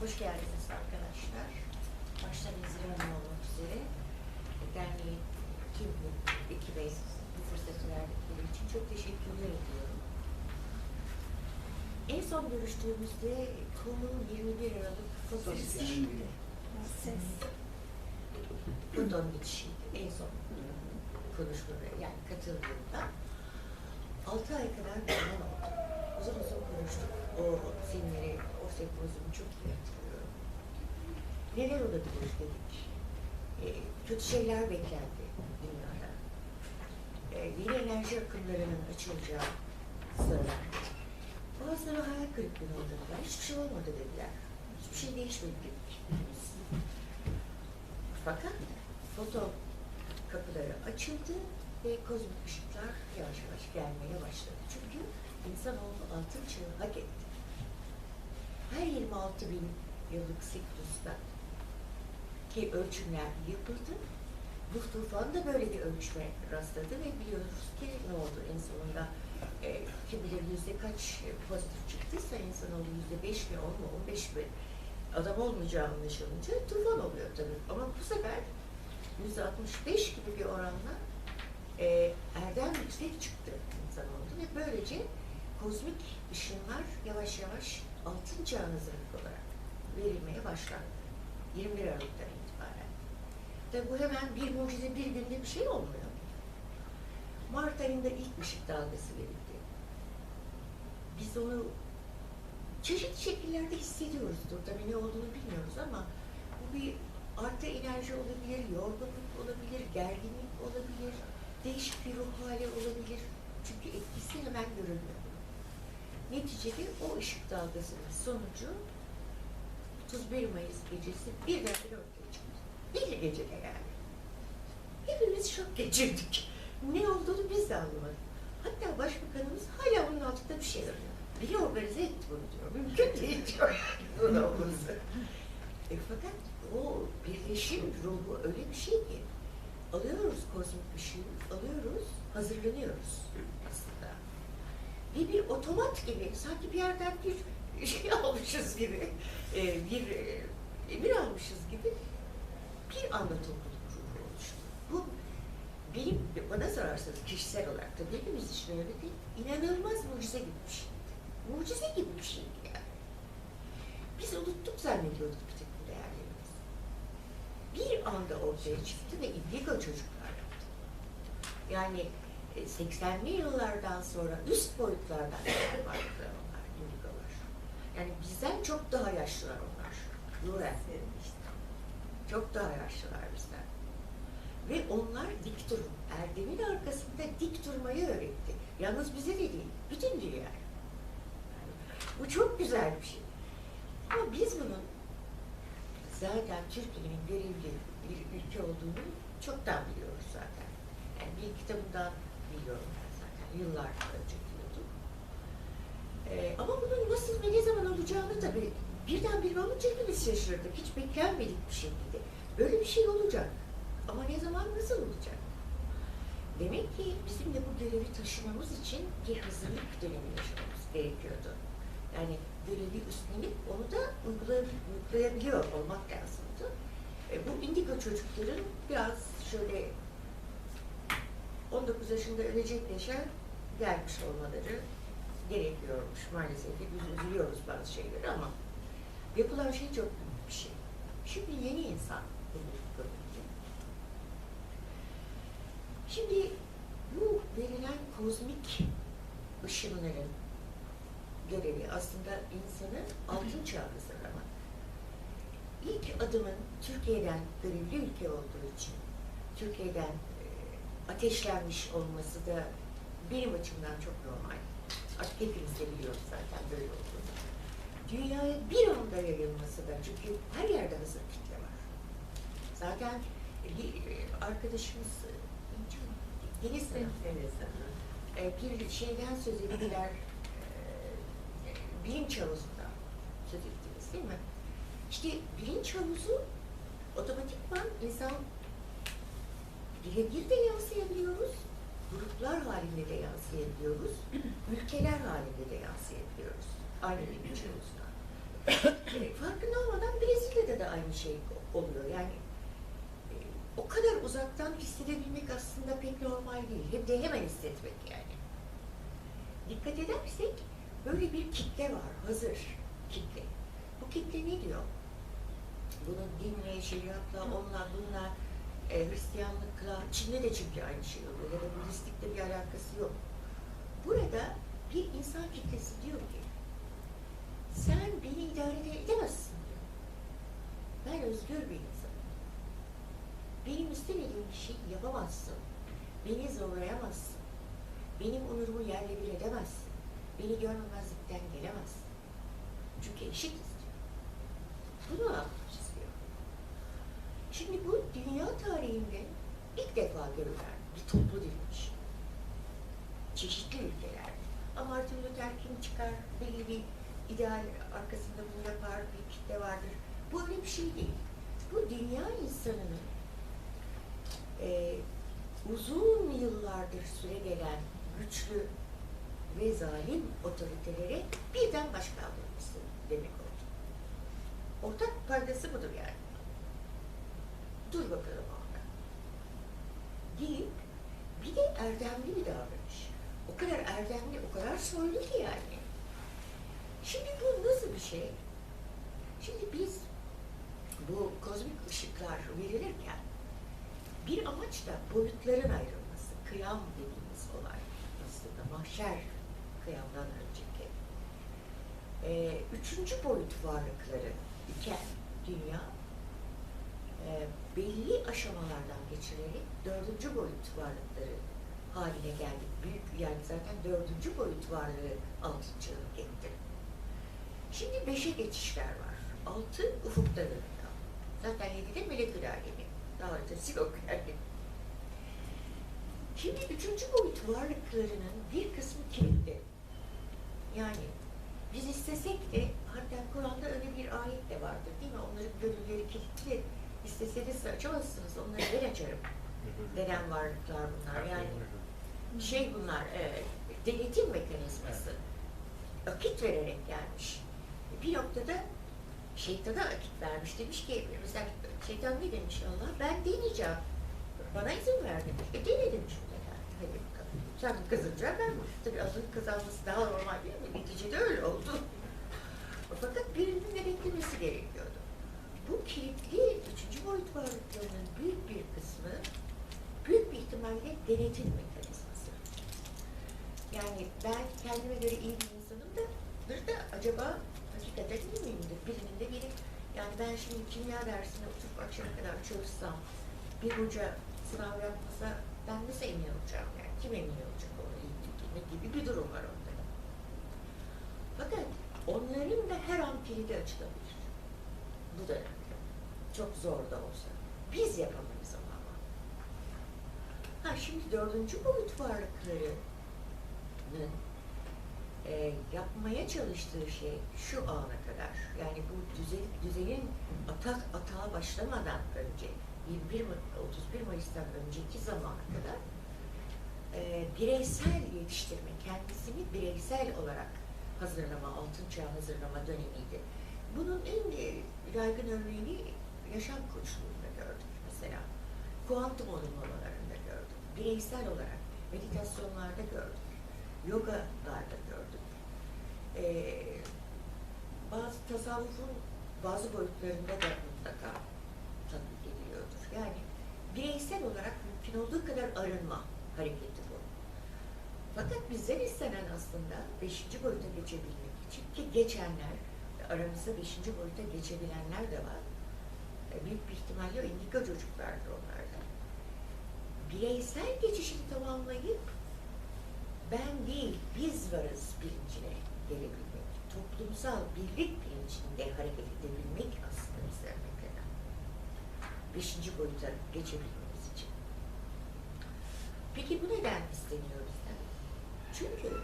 Hoş geldiniz arkadaşlar. Başta Nezire Hanım olmak üzere derneğin tüm bu ekibe bu fırsatı verdikleri için çok teşekkürler ediyorum. En son görüştüğümüzde konu 21 Aralık foto Ses. Foton bitişiydi en son konuşmada yani katıldığımda. 6 ay kadar zaman oldu. Uzun uzun konuştuk. O filmleri, o sempozyumu çok iyi hatırlıyorum. Neler olabilir dedik. E, kötü şeyler beklendi dünyada. E, yeni enerji akımlarının açılacağı. Ondan sonra hayal kırıklığına uğradılar. Hiçbir şey olmadı dediler. Hiçbir şey değişmedi dedik. Fakat foto kapıları açıldı ve kozmik ışıklar yavaş yavaş gelmeye başladı. Çünkü insanoğlu altın çağı hak etti. Her 26 bin yıllık siklusta ki ölçümler yapıldı. Bu tufan da böyle bir ölçme rastladı ve biliyoruz ki ne oldu en sonunda e, kim bilir yüzde kaç pozitif çıktıysa insanoğlu yüzde beş mi on mu on beş mi adam olmayacağı anlaşılınca tufan oluyor tabii. Ama bu sefer yüzde 65 gibi bir oranla e, erdem yüksek çıktı insan oldu ve böylece kozmik ışınlar yavaş yavaş altın çağ hazırlık olarak verilmeye başlandı. 21 Aralık'tan itibaren. Tabi bu hemen bir mucize bir günde bir şey olmuyor. Mart ayında ilk ışık dalgası verildi. Biz onu çeşitli şekillerde hissediyoruzdur. Tabii ne olduğunu bilmiyoruz ama bu bir artı enerji olabilir, yorgunluk olabilir, gerginlik olabilir, değişik bir ruh hali olabilir. Çünkü etkisi hemen görülmüyor. Neticede o ışık dalgasının sonucu 31 Mayıs gecesi birdenbire ortaya çıktı. Bir gecede yani. Hepimiz şok geçirdik. Ne olduğunu biz de anlamadık. Hatta başbakanımız hala onun altında bir şey arıyor. Biri organize etti bunu diyor. Mümkün değil diyor bunun olması. E, fakat o birleşim ruhu öyle bir şey ki alıyoruz kozmik ışığı, alıyoruz, hazırlanıyoruz aslında. Ve bir otomat gibi, sanki bir yerden bir şey almışız gibi, e, bir e, emir almışız gibi bir anda topluluk ruhu oluştu. Bu benim, bana sorarsanız kişisel olarak da hepimiz için öyle değil, inanılmaz mucize gibi bir şeydi. Mucize gibi bir şeydi yani. Biz unuttuk zannediyorduk bir takım değerlerimizi. Bir anda ortaya çıktı ve indigo çocuklar yaptı. Yani 80'li yıllardan sonra üst boyutlardan varlıklar onlar, indigolar. Yani bizden çok daha yaşlılar onlar. Nuren. Çok daha yaşlılar bizden. Ve onlar dik durun. Erdem'in arkasında dik durmayı öğretti. Yalnız bize de değil, bütün dünyaya. Yani bu çok güzel bir şey. Ama biz bunun zaten Türkiye'nin görevli bir ülke olduğunu çoktan biliyoruz zaten. Yani bir kitabından biliyorum ben zaten. Yıllar önce biliyordum. Ee, ama bunun nasıl ve ne zaman olacağını tabii birdenbire olunca hepimiz şaşırdık. Hiç beklenmedik bir şekilde. Böyle bir şey olacak. Ama ne zaman nasıl olacak? Demek ki bizim de bu görevi taşımamız için bir hazırlık dönemi yaşamamız gerekiyordu. Yani görevi üstlenip onu da uygulayab- uygulayabiliyor olmak lazımdı. E, bu indigo çocukların biraz şöyle 19 yaşında ölecek yaşa gelmiş olmaları gerekiyormuş maalesef ki biz üzülüyoruz bazı şeyleri ama yapılan şey çok büyük bir şey. Şimdi yeni insan. Şimdi bu verilen kozmik ışınların görevi aslında insanı altın çağa hazırlamak. İlk adımın Türkiye'den görevli ülke olduğu için Türkiye'den ateşlenmiş olması da benim açımdan çok normal. Artık hepimiz de biliyoruz zaten böyle olduğunu. Dünyaya bir anda yayılması da çünkü her yerde hazır kitle var. Zaten bir e, arkadaşımız e, Deniz Hanım, e, bir şeyden söz ettiler, e, bilinç havuzundan söz ettiniz değil mi? İşte bilinç havuzu otomatikman insan birebir de yansıyabiliyoruz, gruplar halinde de yansıyabiliyoruz, ülkeler halinde de yansıyabiliyoruz aynı havuzuna. E, Farkında olmadan Brezilya'da da aynı şey oluyor. Yani e, o kadar uzaktan hissedebilmek aslında pek normal değil. Hem de hemen hissetmek yani. Dikkat edersek böyle bir kitle var, hazır kitle. Bu kitle ne diyor? Bunun dinle, şeriatla, onunla, bununla, e, Hristiyanlıkla, Çin'de de çünkü aynı şey oluyor ya da Budistlikle bir alakası yok. Burada bir insan kitlesi diyor ki, sen beni idare ede- edemezsin diyor. Ben özgür bir insanım. Benim istemediğim bir şey yapamazsın. Beni zorlayamazsın. Benim onurumu yerle bir edemezsin. Beni görmemezlikten gelemezsin. Çünkü eşitiz diyor. Bunu istiyor. Şimdi bu dünya tarihinde ilk defa görülen bir toplu direniş. Çeşitli ülkeler. Ama Martin Luther King çıkar, belli bir ideal arkasında bunu yapar, bir kitle vardır. Bu öyle bir şey değil. Bu dünya insanının e, uzun yıllardır süre gelen güçlü ve zalim otoritelere birden baş demek oldu. Ortak paydası budur yani. Dur bakalım orada. Deyip bir de erdemli bir davranış. O kadar erdemli, o kadar soylu ki yani. Şimdi bu nasıl bir şey? Şimdi biz bu kozmik ışıklar verilirken bir amaçla boyutların ayrılması, kıyam dediğimiz olay aslında mahşer kıyamdan önceki. Ee, üçüncü boyut varlıkları iken dünya e, belli aşamalardan geçirerek dördüncü boyut varlıkları haline geldik. Büyük yani zaten dördüncü boyut varlığı altın çığlık etti. Şimdi beşe geçişler var. Altı ufukta görünüyor. Zaten yedide melekül alemi. Daha ötesi yok yani. Şimdi üçüncü boyut varlıklarının bir kısmı kilitli. Yani biz istesek de hatta Kur'an'da öyle bir ayet de vardır değil mi? Onların gönülleri kilitli. İsteseniz açamazsınız. Onları ben açarım. Denen varlıklar bunlar. Yani şey bunlar, e, denetim mekanizması. Akit vererek gelmiş. Bir noktada şeytana akit vermiş. Demiş ki, mesela şeytan ne demiş Allah? Ben deneyeceğim. Bana izin ver demiş. E dene demiş bu sefer. Hadi bakalım. Sen kazanacaksın ben mi? Tabii azın kazanması daha normal değil mi? Neticede öyle oldu. Fakat birinin de beklemesi gerekiyordu. Bu kilitli üçüncü boyut varlıklarının büyük bir kısmı büyük bir ihtimalle denetim mekanizması. Yani ben kendime göre iyi bir insanım da da acaba hakikaten iyi miyimdir? Birinin de benim yani ben şimdi kimya dersine oturup akşama kadar çalışsam bir hoca sınav yapmasa ben nasıl emin olacağım yani? Kim emin olacak iyi bildiğine gibi bir durum var orada. Fakat onların da her an kilidi açılabilir. Bu dönemde. Çok zor da olsa. Biz yapamayız ama. Ha şimdi dördüncü boyut varlıklarının e, yapmaya çalıştığı şey şu ana kadar, yani bu düzen, düzenin atak atağa başlamadan önce, 21 Ma- 31 Mayıs'tan önceki zamana kadar e, bireysel yetiştirme, kendisini bireysel olarak hazırlama, altın çağ hazırlama dönemiydi. Bunun en e, yaygın örneğini yaşam koçluğunda gördük mesela. Kuantum olumlamalarında gördük. Bireysel olarak meditasyonlarda gördük. Yogalarda gördük. Ee, bazı tasavvufun bazı boyutlarında da mutlaka tatbik ediliyordur. Yani bireysel olarak mümkün olduğu kadar arınma hareketi bu. Fakat bizden istenen aslında beşinci boyuta geçebilmek için ki geçenler, aramızda beşinci boyuta geçebilenler de var. E, Büyük bir ihtimalle o indika çocuklardır onlardan. Bireysel geçişini tamamlayıp ben değil, biz varız bilincine gelebilmek. Toplumsal birlik bilincinde hareket edebilmek aslında bizden beklenen. Beşinci boyuta geçebilmemiz için. Peki bu neden isteniyor bizden? Çünkü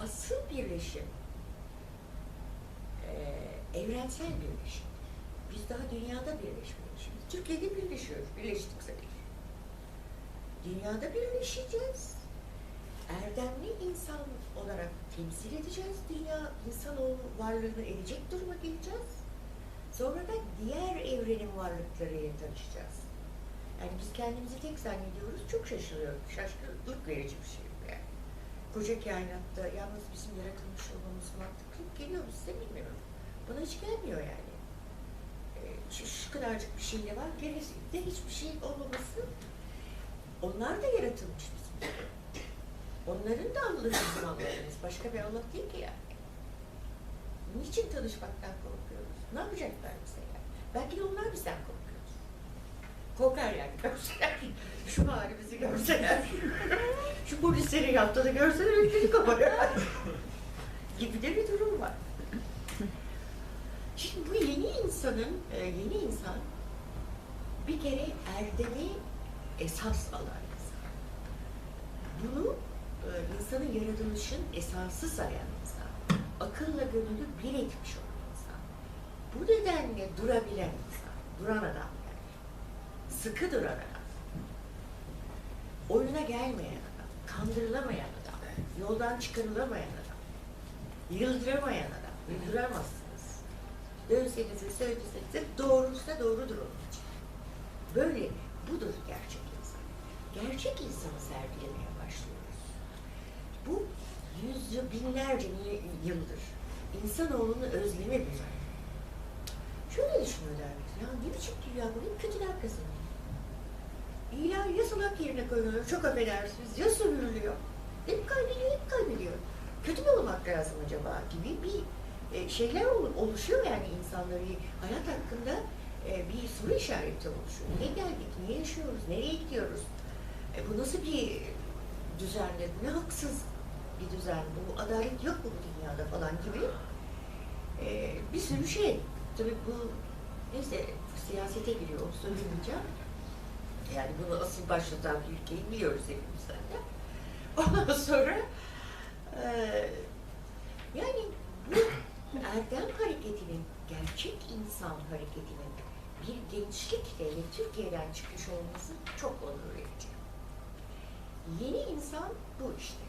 asıl birleşim eee, evrensel birleşim. Biz daha dünyada birleşmemişiz. Türkiye'de birleşiyoruz, birleştik sayılır. Dünyada birleşeceğiz. Erdemli insan olarak temsil edeceğiz. Dünya insanoğlu varlığını erecek duruma geleceğiz. Sonra da diğer evrenin varlıklarıyla tanışacağız. Yani biz kendimizi tek zannediyoruz. Çok şaşırıyorum. Şaşkınlık verici bir şey bu yani. Koca kainatta yalnız bizim yaratılmış olmamız mantıklı geliyor mu size bilmiyorum. Bana hiç gelmiyor yani. Şu, şu kadarcık bir şey de var. Gerisinde hiçbir şey olmaması. Onlar da yaratılmış bizim. Onların da Allah'ı bizim. Başka bir Allah değil ki yani. Niçin tanışmaktan korkuyoruz? Ne yapacaklar bize yani? Belki de onlar bizden korkuyor. Korkar yani görseler. Şu halimizi görseler. Şu polislerin yaptığını görseler ülkeyi kaparlar. gibi de bir durum var. Şimdi bu yeni insanın, e, yeni insan bir kere erdemi esas alan insan. Bunu e, insanın yaratılışın esası sayan insan. Akılla gönüllü bir etmiş olan insan. Bu nedenle durabilen insan. Duran adam yani. Sıkı duran adam. Oyuna gelmeyen adam. Kandırılamayan adam. Yoldan çıkarılamayan adam. Yıldıramayan adam. Yıldıramazsınız. Dönseniz de söyleseniz doğruysa doğrudur onun için. Böyle budur gerçek insan. Gerçek insanı sergilemeye başlıyoruz. Bu yüz binlerce yıldır insanoğlunun özlemi bu zaten. Şöyle düşünüyorlar ya ne biçim dünya bu, hep kötüler kazanıyor. İyiler ya salak yerine koyuluyor, çok affedersiniz, ya sömürülüyor. Hep kaybediyor, hep kaybediyor. Kötü mü olmak lazım acaba gibi bir e, şeyler ol- oluşuyor yani insanları hayat hakkında e, bir soru işareti oluşuyor. Niye geldik, niye yaşıyoruz, nereye gidiyoruz? E, bu nasıl bir düzendir, ne haksız bir düzen, bu adalet yok mu bu dünyada falan gibi bir sürü şey. Tabii bu neyse siyasete giriyor, onu söylemeyeceğim. Yani bunu asıl başlatan ülkeyi biliyoruz hepimiz zaten. Ondan sonra e, yani bu erdem hareketinin, gerçek insan hareketinin bir gençlikle ve Türkiye'den çıkış olması çok onur verici. Yeni insan bu işte.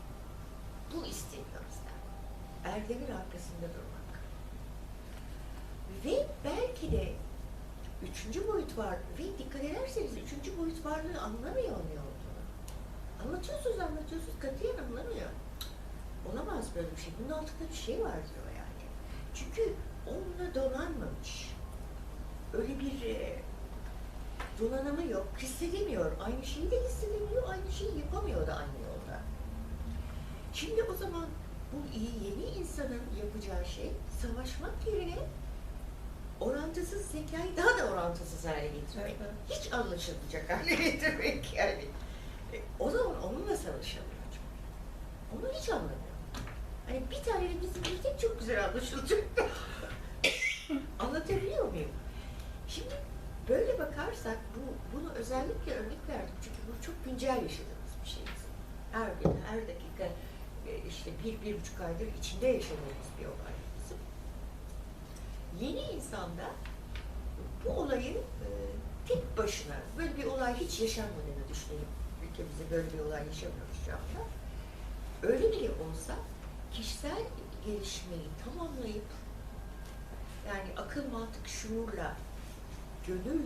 Bu isteniyor bizden. Erdemin arkasında durmak. Ve belki de üçüncü boyut var. Ve dikkat ederseniz üçüncü boyut varlığı anlamıyor ne olduğunu. Anlatıyorsunuz anlatıyorsunuz katiyen anlamıyor. Olamaz böyle bir şey. Bunun altında bir şey var diyor. Çünkü onunla donanmamış. Öyle bir e, donanımı yok. Hissedemiyor. Aynı şeyi de hissedemiyor. Aynı şeyi yapamıyor da aynı yolda. Şimdi o zaman bu iyi yeni insanın yapacağı şey savaşmak yerine orantısız zekayı daha da orantısız hale getirmek. Hiç anlaşılmayacak hale getirmek yani. E, o zaman onunla savaşamıyor. Onu hiç anlamıyor. Hani bir tane bizim bildiğim çok güzel anlaşılacak. Anlatabiliyor muyum? Şimdi böyle bakarsak bu bunu özellikle örnek verdim çünkü bu çok güncel yaşadığımız bir şey. Her gün, her dakika e, işte bir, bir buçuk aydır içinde yaşadığımız bir olay bizim. Yeni insanda bu olayın e, tek başına böyle bir olay hiç yaşanmadığını düşünelim. Ülkemizde böyle bir olay yaşamıyoruz şu anda. Öyle bile olsa kişisel gelişmeyi tamamlayıp yani akıl, mantık, şuurla gönül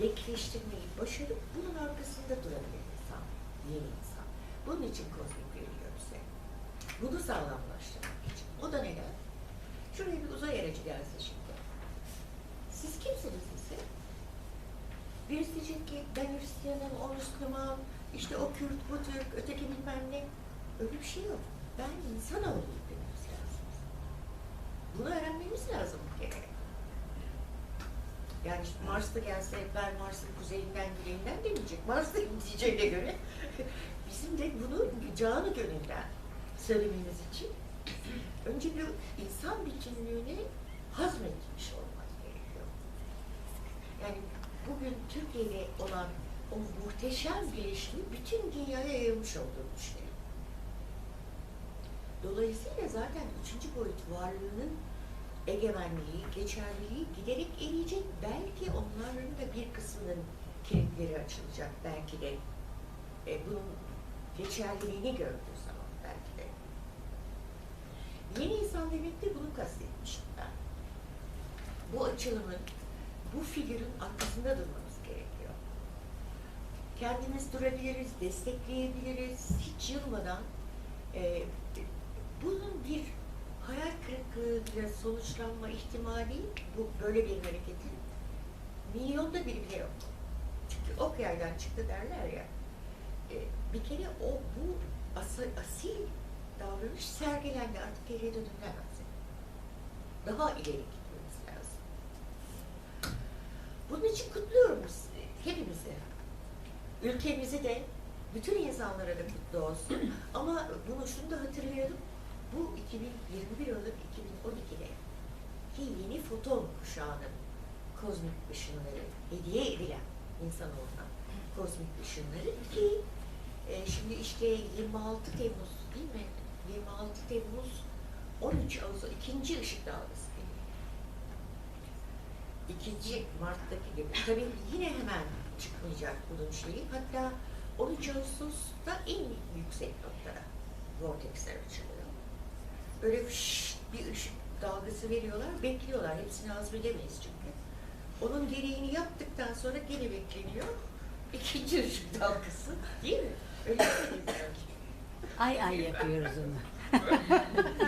denkleştirmeyi başarıp bunun arkasında durabilen insan, yeni insan. Bunun için kozmik veriliyor bize. Bunu sağlamlaştırmak için. O da neden? Şuraya bir uzay aracı gelse şimdi. Siz kimsiniz ise? Birisi diyecek ki ben Hristiyanım, o Müslüman, işte o Kürt, bu Türk, öteki bilmem ne. Öyle bir şey yok. Ben insan olduğunu dememiz lazım. Bunu öğrenmemiz lazım. Yani işte Mars'ta gelse ben Mars'ın kuzeyinden güneyinden demeyecek. Mars'ta diyeceğine göre bizim de bunu canı gönülden söylememiz için önce bir insan bütünlüğünü hazmetmiş olmak gerekiyor. Yani bugün Türkiye'de olan o muhteşem gelişimi bütün dünyaya yayılmış olduğunu düşünüyorum. Dolayısıyla zaten üçüncü boyut varlığının egemenliği, geçerliliği giderek eriyecek. Belki onların da bir kısmının kilitleri açılacak belki de. E, bunun geçerliliğini gördüğü zaman belki de. Yeni insan demek de bunu kastetmiştim ben. Bu açılımın, bu figürün arkasında durmamız gerekiyor. Kendimiz durabiliriz, destekleyebiliriz, hiç yılmadan. e, bunun bir hayal kırıklığıyla sonuçlanma ihtimali bu böyle bir hareketin milyonda biri bile yok. Çünkü ok yaydan çıktı derler ya. E, bir kere o bu asa- asil davranış sergilendi artık geriye dönülemez. Daha ileri gitmemiz lazım. Bunun için kutluyorum hepimizi. Ülkemizi de, bütün insanlara da kutlu olsun. Ama bunu şunu da hatırlayalım. Bu 2021 Aralık 2012'de ki yeni foton kuşağının kozmik ışınları hediye edilen insanoğluna kozmik ışınları ki e, şimdi işte 26 Temmuz değil mi? 26 Temmuz 13 Ağustos ikinci ışık dalgası. İkinci Mart'taki gibi. Tabii yine hemen çıkmayacak bunun şeyi. Hatta 13 Ağustos'ta en yüksek noktada vortexler açılıyor. Böyle fış bir ışık dalgası veriyorlar, bekliyorlar. Hepsini hazmedemeyiz çünkü. Onun gereğini yaptıktan sonra gene bekleniyor. İkinci ışık dalgası. Değil mi? Öyle mi? Ay ay yapıyoruz onu.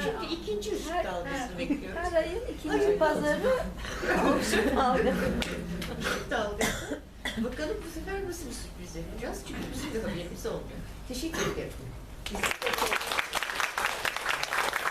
Şimdi ikinci ışık Her- dalgasını bekliyoruz. Her ayın ikinci Hayır. pazarı ışık dalga. Işık dalgası. Bakalım bu sefer nasıl bir sürpriz yapacağız? Çünkü bizim de haberimiz olmuyor. Teşekkür ederim.